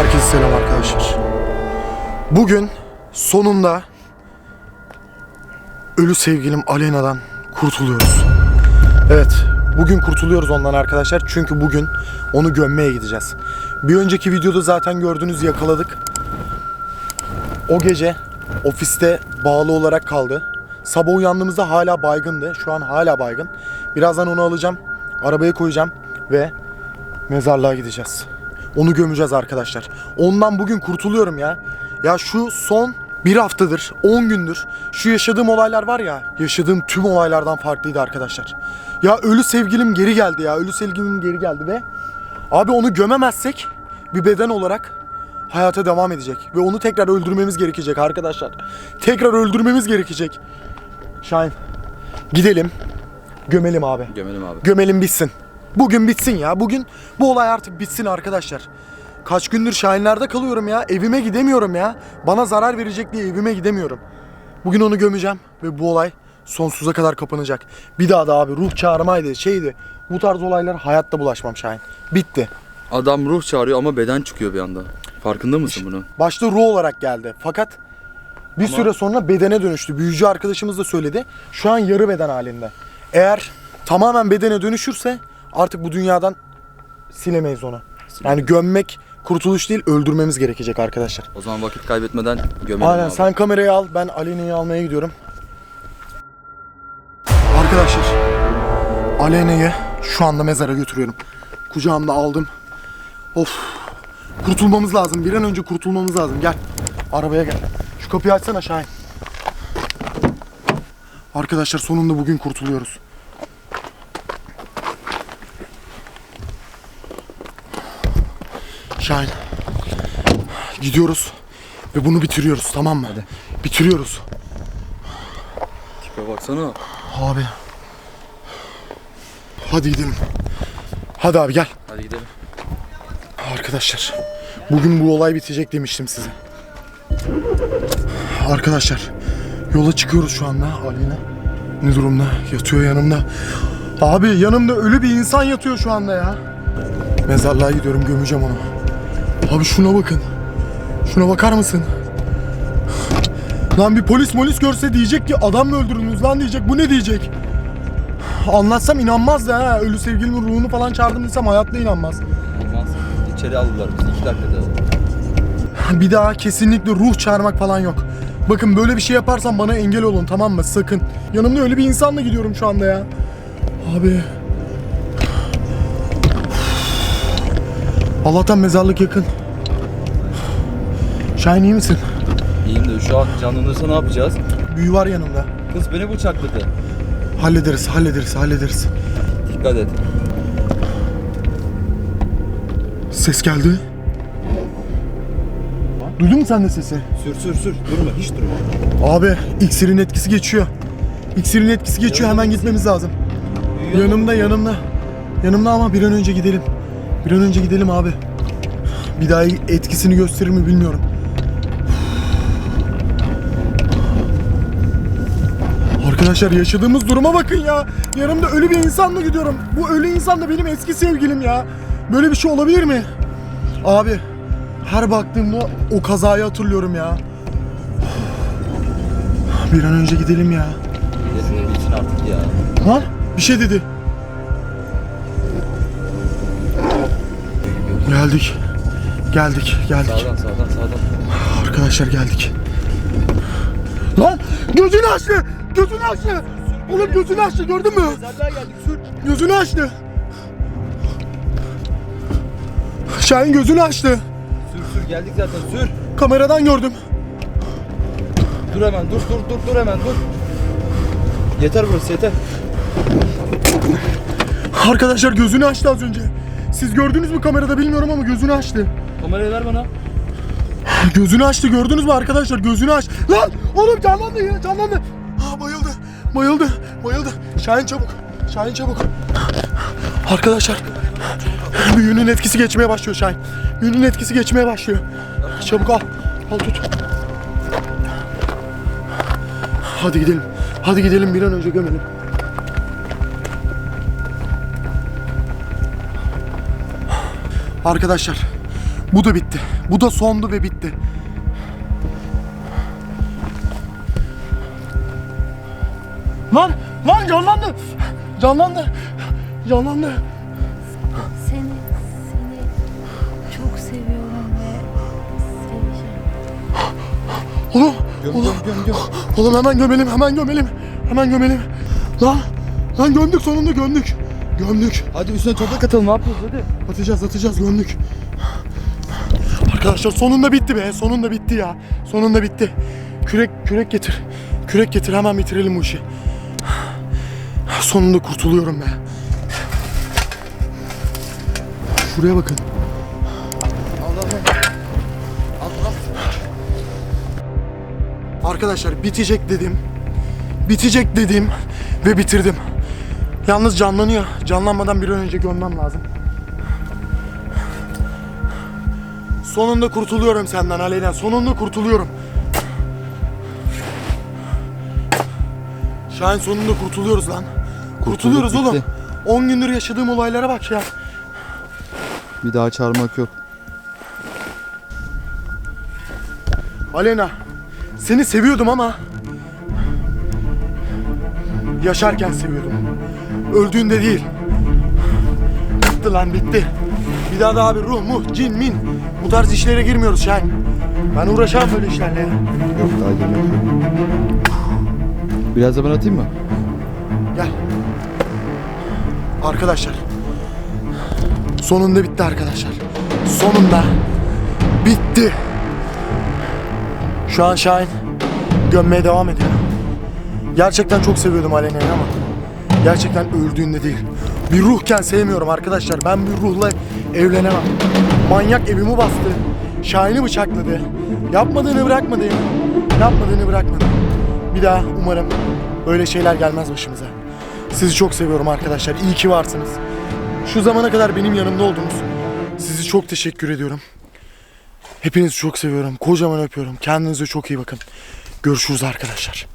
Herkese selam arkadaşlar. Bugün sonunda ölü sevgilim Alena'dan kurtuluyoruz. Evet, bugün kurtuluyoruz ondan arkadaşlar. Çünkü bugün onu gömmeye gideceğiz. Bir önceki videoda zaten gördünüz yakaladık. O gece ofiste bağlı olarak kaldı. Sabah uyandığımızda hala baygındı. Şu an hala baygın. Birazdan onu alacağım. Arabaya koyacağım ve mezarlığa gideceğiz. Onu gömeceğiz arkadaşlar. Ondan bugün kurtuluyorum ya. Ya şu son bir haftadır, 10 gündür şu yaşadığım olaylar var ya, yaşadığım tüm olaylardan farklıydı arkadaşlar. Ya ölü sevgilim geri geldi ya, ölü sevgilim geri geldi ve abi onu gömemezsek bir beden olarak hayata devam edecek ve onu tekrar öldürmemiz gerekecek arkadaşlar. Tekrar öldürmemiz gerekecek. Şahin gidelim gömelim abi. Gömelim abi. Gömelim bitsin. Bugün bitsin ya. Bugün bu olay artık bitsin arkadaşlar. Kaç gündür Şahinler'de kalıyorum ya. Evime gidemiyorum ya. Bana zarar verecek diye evime gidemiyorum. Bugün onu gömeceğim ve bu olay sonsuza kadar kapanacak. Bir daha da abi ruh çağırmaydı, şeydi. Bu tarz olaylar hayatta bulaşmam Şahin. Bitti. Adam ruh çağırıyor ama beden çıkıyor bir anda. Farkında mısın bunun? Başta ruh olarak geldi. Fakat bir Ama- süre sonra bedene dönüştü. Büyücü arkadaşımız da söyledi. Şu an yarı beden halinde. Eğer tamamen bedene dönüşürse artık bu dünyadan silemeyiz onu. Yani gömmek kurtuluş değil öldürmemiz gerekecek arkadaşlar. O zaman vakit kaybetmeden gömelim Aynen abi. sen kamerayı al ben Aleyna'yı almaya gidiyorum. Arkadaşlar Aleyna'yı şu anda mezara götürüyorum. Kucağımda aldım. Of kurtulmamız lazım bir an önce kurtulmamız lazım gel. Arabaya gel. Şu kapıyı açsana Şahin. Arkadaşlar sonunda bugün kurtuluyoruz. Şahin. Gidiyoruz ve bunu bitiriyoruz tamam mı? Bitiriyoruz. Tipe baksana. Abi. Hadi gidelim. Hadi abi gel. Hadi gidelim. Arkadaşlar bugün bu olay bitecek demiştim size. Arkadaşlar yola çıkıyoruz şu anda Alina. Ne durumda? Yatıyor yanımda. Abi yanımda ölü bir insan yatıyor şu anda ya. Mezarlığa gidiyorum gömeceğim onu. Abi şuna bakın. Şuna bakar mısın? Lan bir polis molis görse diyecek ki adam mı öldürdünüz lan diyecek. Bu ne diyecek? Anlatsam inanmaz da ha. Ölü sevgilimin ruhunu falan çağırdım desem hayatta inanmaz. Olmaz. İçeri aldılar bizi iki dakikada. Bir daha kesinlikle ruh çağırmak falan yok. Bakın böyle bir şey yaparsam bana engel olun tamam mı? Sakın. Yanımda öyle bir insanla gidiyorum şu anda ya. Abi. Allah'tan mezarlık yakın. Şahin iyi misin? İyiyim de şu an canlanırsa ne yapacağız? Büyü var yanımda. Kız beni bıçakladı. Hallederiz, hallederiz, hallederiz. Dikkat et. Ses geldi. Duydun mu sen de sesi? Sür sür sür. Durma hiç durma. Abi iksirin etkisi geçiyor. İksirin etkisi geçiyor hemen gitmemiz lazım. Yanımda yanımda. Yanımda ama bir an önce gidelim. Bir an önce gidelim abi. Bir daha etkisini gösterir mi bilmiyorum. Arkadaşlar yaşadığımız duruma bakın ya. Yanımda ölü bir insanla gidiyorum. Bu ölü insan da benim eski sevgilim ya. Böyle bir şey olabilir mi? Abi her baktığımda o kazayı hatırlıyorum ya. Bir an önce gidelim ya. Gidelim bitsin artık ya. Lan bir şey dedi. Geldik. Geldik, geldik. Sağdan sağdan sağdan. Arkadaşlar geldik. Lan gözünü açtı. Gözünü açtı. Oğlum gözünü açtı gördün mü? Mezarlığa geldik sür. Gözünü açtı. Şahin gözünü açtı. Sür sür geldik zaten sür. Kameradan gördüm. Dur hemen dur dur dur dur hemen dur. Yeter burası yeter. Arkadaşlar gözünü açtı az önce. Siz gördünüz mü kamerada bilmiyorum ama gözünü açtı. Kamerayı ver bana. Gözünü açtı gördünüz mü arkadaşlar gözünü aç. Lan oğlum canlandı ya canlandı. Ha bayıldı bayıldı bayıldı. Şahin çabuk Şahin çabuk. Arkadaşlar büyünün etkisi geçmeye başlıyor Şahin. Büyünün etkisi geçmeye başlıyor. Çabuk al al tut. Hadi gidelim. Hadi gidelim bir an önce gömelim. Arkadaşlar Bu da bitti. Bu da sondu ve bitti. Lan! Lan canlandı! Canlandı! Canlandı! Seni, seni çok seviyorum ve seveceğim. Oğlum! Göm Oğlum! göm göm göm. Oğlum hemen gömelim, hemen gömelim. Hemen gömelim. Lan! Lan gömdük sonunda gömdük. Gömdük. Hadi üstüne toprak atalım ne yapıyoruz hadi. Atacağız atacağız gömdük. Arkadaşlar sonunda bitti be. Sonunda bitti ya. Sonunda bitti. Kürek kürek getir. Kürek getir hemen bitirelim bu işi. Sonunda kurtuluyorum be. Şuraya bakın. Arkadaşlar bitecek dedim. Bitecek dedim ve bitirdim. Yalnız canlanıyor. Canlanmadan bir an önce gömmem lazım. Sonunda kurtuluyorum senden Aleyna. Sonunda kurtuluyorum. Şahin sonunda kurtuluyoruz lan. Kurtuluyoruz bitti. oğlum. 10 gündür yaşadığım olaylara bak ya. Bir daha çağırmak yok. Aleyna, seni seviyordum ama yaşarken seviyordum. Öldüğünde değil. Bitti lan bitti. Bir daha da abi ruh mu, cin, min bu tarz işlere girmiyoruz Şahin. Ben uğraşamam böyle işlerle ya. Yok daha girmek yok. Biraz da ben atayım mı? Gel. Arkadaşlar. Sonunda bitti arkadaşlar. Sonunda bitti. Şu an Şahin gömmeye devam ediyor. Gerçekten çok seviyordum Aleyna'yı ama gerçekten öldüğünde değil. Bir ruhken sevmiyorum arkadaşlar. Ben bir ruhla evlenemem. Manyak evimi bastı. Şahin'i bıçakladı. Yapmadığını bırakmadı ya. Yapmadığını bırakmadı. Bir daha umarım böyle şeyler gelmez başımıza. Sizi çok seviyorum arkadaşlar. İyi ki varsınız. Şu zamana kadar benim yanımda oldunuz. Sizi çok teşekkür ediyorum. Hepinizi çok seviyorum. Kocaman öpüyorum. Kendinize çok iyi bakın. Görüşürüz arkadaşlar.